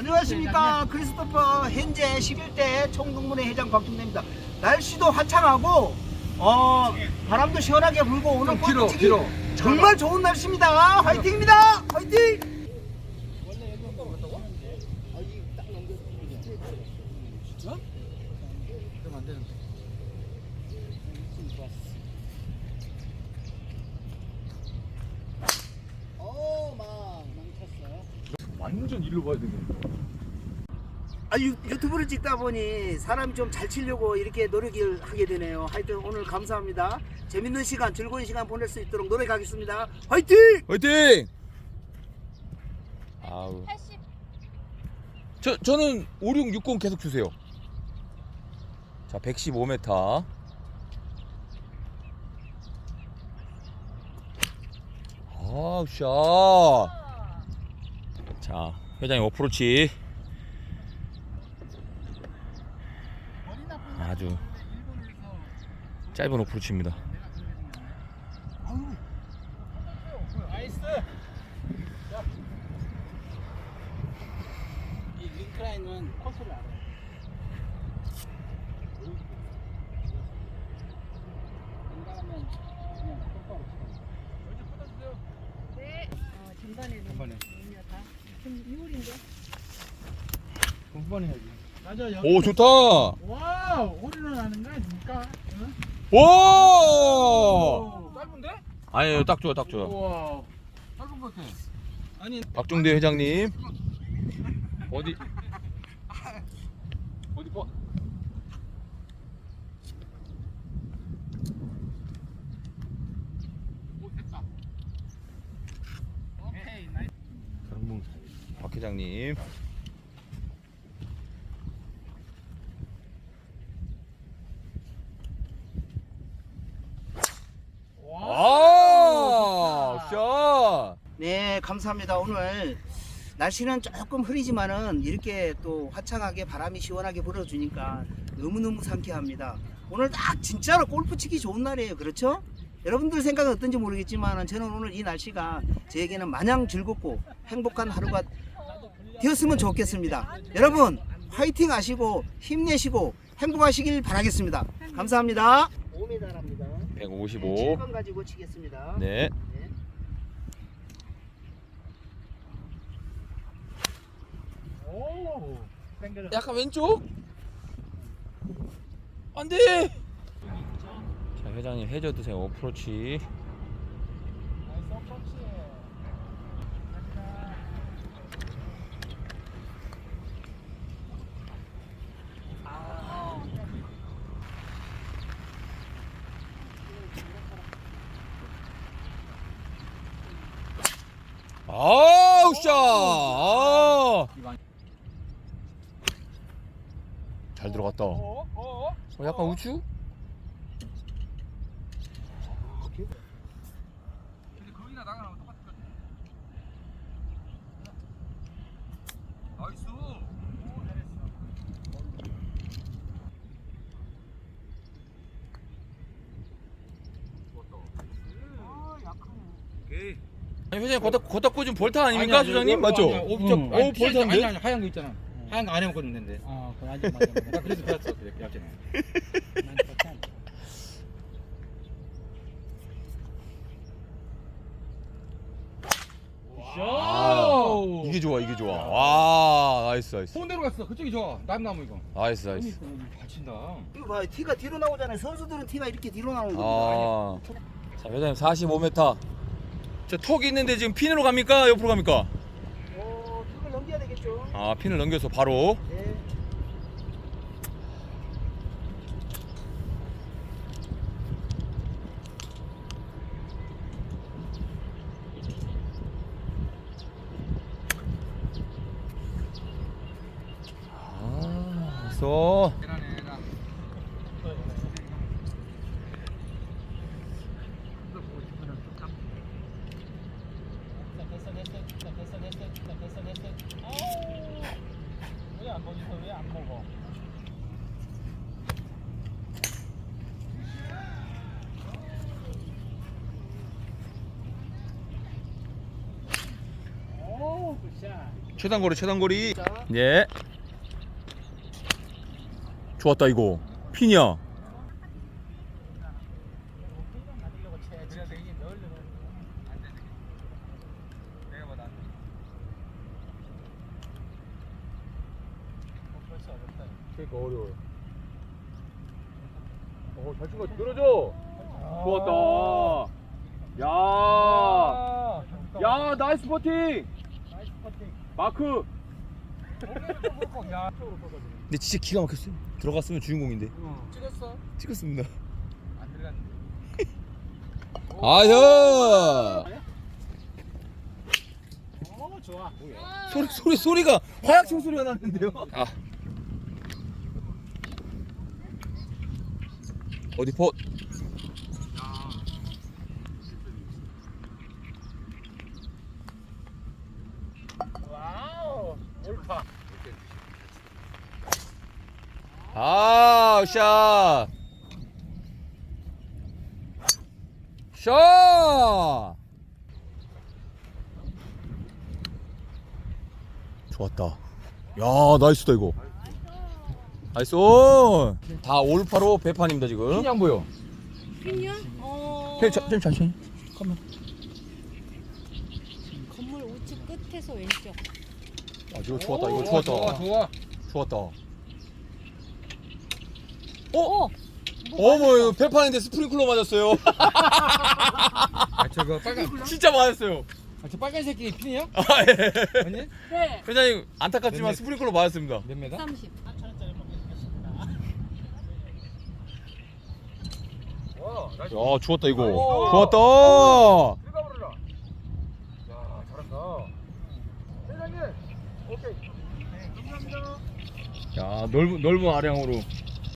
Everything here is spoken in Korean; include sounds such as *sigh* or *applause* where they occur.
안녕하십니까. 크리스토퍼 현재 11대 총동문회 회장 박준대입니다. 날씨도 화창하고 어 바람도 시원하게 불고 오늘 길어, 치기. 길어. 정말 좋은 날씨입니다. 화이팅입니다. 화이팅 그러면 안 되는데. 완전 일로 봐야 되겠네. 아, 유, 유튜브를 찍다 보니 사람이 좀 잘 치려고 이렇게 노력을 하게 되네요 하여튼 오늘 감사합니다 재밌는 시간 즐거운 시간 보낼 수 있도록 노력하겠습니다 화이팅 화이팅! 아우. 80 저 저는 5660 계속 주세요. 자, 115m. 아우 샷. 자, 회장님 어프로치. 아주 짧은 어프로치입니다. 이 링크라인은 코스를 알아요 왼발하면 그냥 똑바로 쳐요 네. 어, 전반에는 전반에. 뭐냐 다. 지금 2월인데. 공부만 해야지. 맞아, 여 오, 좋다. 와, 홀인원 하는 거 아닙니까? 응? 오! 오, 짧은데? 아니에요, 딱 좋아, 딱 좋아. 우와. 짧은 것 같아. 아니, 박종대 회장님 어디 어디 봐 강봉 박 회장님 아, 샷! 네, 감사합니다. 오늘 날씨는 조금 흐리지만은 이렇게 또 화창하게 바람이 시원하게 불어주니까 너무너무 상쾌합니다. 오늘 딱 진짜로 골프 치기 좋은 날이에요. 그렇죠? 여러분들 생각은 어떤지 모르겠지만 저는 오늘 이 날씨가 저에게는 마냥 즐겁고 행복한 하루가 되었으면 좋겠습니다. 여러분 화이팅 하시고 힘내시고 행복하시길 바라겠습니다. 감사합니다. 5m랍니다. 155 7번 가지고 치겠습니다. 네. 오. 땡겨져. 약간 왼쪽? 안 돼! 자, 회장님 해저 드세요. 어프로치. 나이스 어프로치. 아우, 샷! 아. 잘 들어갔다. 어, 어, 어? 약간 우측? 근데 거기나 나가나 똑같을 것 같아. 나이스. 오, 잘했어. 오케이. 아니, 회장님, 걷다, 걷다 꽂은 벌타 아닙니까, 수장님? 맞죠? 옵적 응. 아니, 오, 벌타인데? 아니 아니 하얀 거 있잖아. 하얀 거 안에 먹거든 는데. 아, 그거 아직 맞아. 나 그래서 그랬어. 그래. 난 그렇지 않아. 아, 이게 좋아, 이게 좋아. 와, 나이스, 나이스. fon대로 갔어. 그쪽이 좋아. 남나무 이거. 나이스, 나이스. 잘 친다. 이거 봐, 티가 뒤로 나오잖아요. 선수들은 티가 이렇게 뒤로 나오는 겁니다. 아. 자, 회장님 45m. 저 턱이 있는데 지금 핀으로 갑니까? 옆으로 갑니까? 어, 턱을 넘겨야 되겠죠. 아, 핀을 넘겨서 바로. 네. 아, 그래서 왜안 먹어? 왜안 먹어? 오, 굿샷. 최단거리 최단거리. 예. 좋았다 이거. 핀이야 그러니까 어려워요. 어 잘 친거 늘어져 좋았다! 야! 야, 나이스 퍼팅! 마크! 근데 진짜 기가 막혔어요. 들어갔으면 주인공인데. 찍었어? 찍었습니다. 안 들어갔는데. *laughs* 아유! 어 좋아. 소리, 소리, 소리가 화약총 소리가 났는데요. 아. 어디 퍼? 와우. 올파. 아, 샷! 샷! 좋았다. 야, 나이스다, 이거. 나이스 온! 다 올파로 배판입니다, 지금. 안 보여. 핀이요? 어. 핀, 자, 좀 천천히. 잠깐만. 건물 우측 끝에서 왼쪽. 아, 이거 좋았다, 이거 좋았다. 좋아 좋아. 좋았다. 어? 어머, 이거 배판인데 스프링클러 맞았어요. 아 저거 빨간. 진짜 맞았어요. 아, 저 빨간 새끼 핀이야? 아, 예. 아니? 네. 회장님, 안타깝지만 몇 스프링클러 맞았습니다. 몇 메다? 30. 와, 나이스. 야, 좋았다, 이거. 오. 좋았다! 들어가 버려라. 야, 잘한다. 회장님. 오케이. 네, 감사합니다. 야, 넓은, 넓은 아량으로.